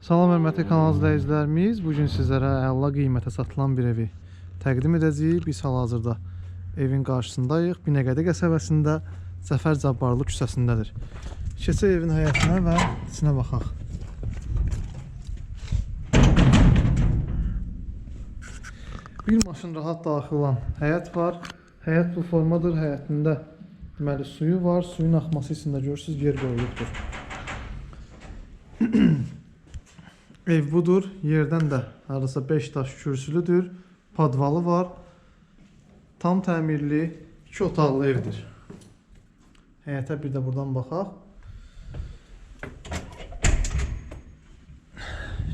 Salam hörmətli kanal izləyicilərimiz, bu gün sizlərə əla qiymətə satılan bir evi təqdim edəcəyik. Biz hal-hazırda evin qarşısındayıq. Binəqədi qəsəbəsində Zəfər Cabbarlı küçəsindədir. Keçək evin həyətinə və içinə baxaq. Bir maşın rahat daxil olan həyət var. Həyət bu formadır. Həyətində deməli suyu var. Suyun axması üçün də görürsüz yer qoyulubdur. Ev budur. Yerdən də hardasa 5 daş kürsülüdür. Padvalı var. Tam təmirli 2 otaqlı evdir. Həyətə bir də buradan baxaq.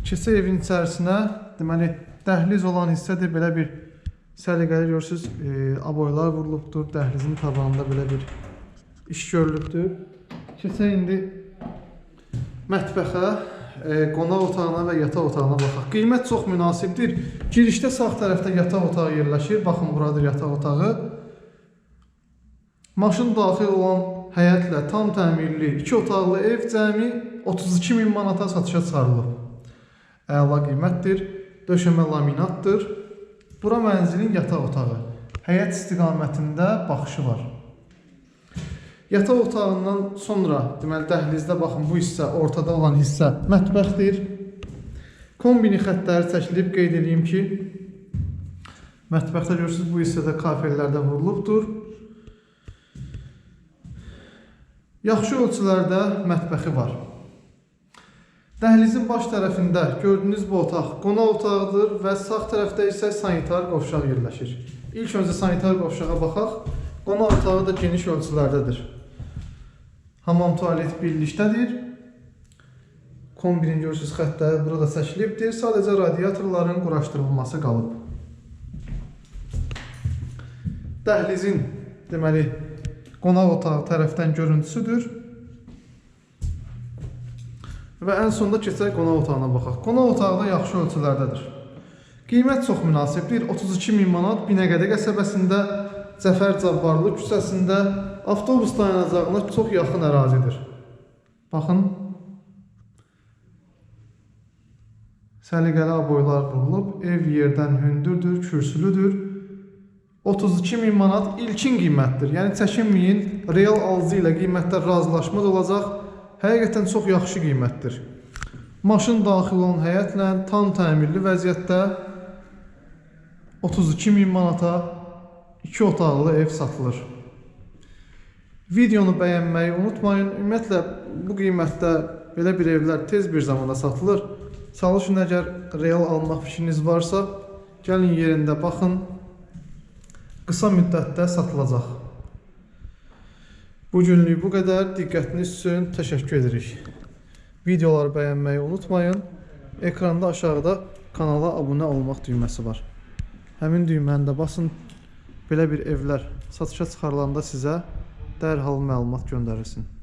Keçə evin içərisinə, deməli dəhliz olan hissədir. Belə bir səliqəli görürsüz, e, aboylar vurulubdur. Dəhlizin tavanında belə bir iş görülübdür. Keçə indi mətbəxə, e, qonaq otağına və yataq otağına baxaq. Qiymət çox münasibdir. Girişdə sağ tərəfdə yataq otağı yerləşir. Baxın buradır yataq otağı. Maşın daxil olan həyətlə tam təmirli 2 otaqlı ev cəmi 32 min manata satışa çıxarılıb. Əla qiymətdir. Döşəmə laminatdır. Bura mənzilin yataq otağı. Həyət istiqamətində baxışı var. Yataq otağından sonra, deməli dəhlizdə baxın bu hissə, ortada olan hissə mətbəxdir. Kombini xəttləri çəkilib qeyd edeyim ki, mətbəxdə görürsüz bu hissədə kafellərdə vurulubdur. Yaxşı ölçülərdə mətbəxi var. Dəhlizin baş tərəfində gördüyünüz bu otaq qonaq otağıdır və sağ tərəfdə isə sanitar qovşaq yerləşir. İlk öncə sanitar qovşağa baxaq. Qonaq otağı da geniş ölçülərdədir. Hamam tualet birlikdədir. Kombinin görürsüz xəttləri burada çəkilibdir. Sadəcə radiatorların quraşdırılması qalıb. Dəhlizin deməli qonaq otağı tərəfdən görüntüsüdür. Və ən sonda keçək qonaq otağına baxaq. Qonaq otağı da yaxşı ölçülərdədir. Qiymət çox münasibdir. 32 min manat Binəqədi qəsəbəsində Cəfər Cabbarlı küçəsində avtobus dayanacağına çox yaxın ərazidir. Baxın. Səliqəli aboylar vurulub. Ev yerdən hündürdür, kürsülüdür. 32 min manat ilkin qiymətdir. Yəni çəkinməyin, real alıcı ilə qiymətlər razılaşmaz olacaq. Həqiqətən çox yaxşı qiymətdir. Maşın daxil olan həyətlə tam təmirli vəziyyətdə 32 min manata 2 otaqlı ev satılır. Videonu bəyənməyi unutmayın. Ümumiyyətlə bu qiymətdə belə bir evlər tez bir zamanda satılır. Çalışın əgər real almaq fikriniz varsa, gəlin yerində baxın. Qısa müddətdə satılacaq. Bu günlük bu qədər. Diqqətiniz üçün təşəkkür edirik. Videoları bəyənməyi unutmayın. Ekranda aşağıda kanala abunə olmaq düyməsi var. Həmin düyməni də basın. Belə bir evlər satışa çıxarılanda sizə dərhal məlumat göndərilsin.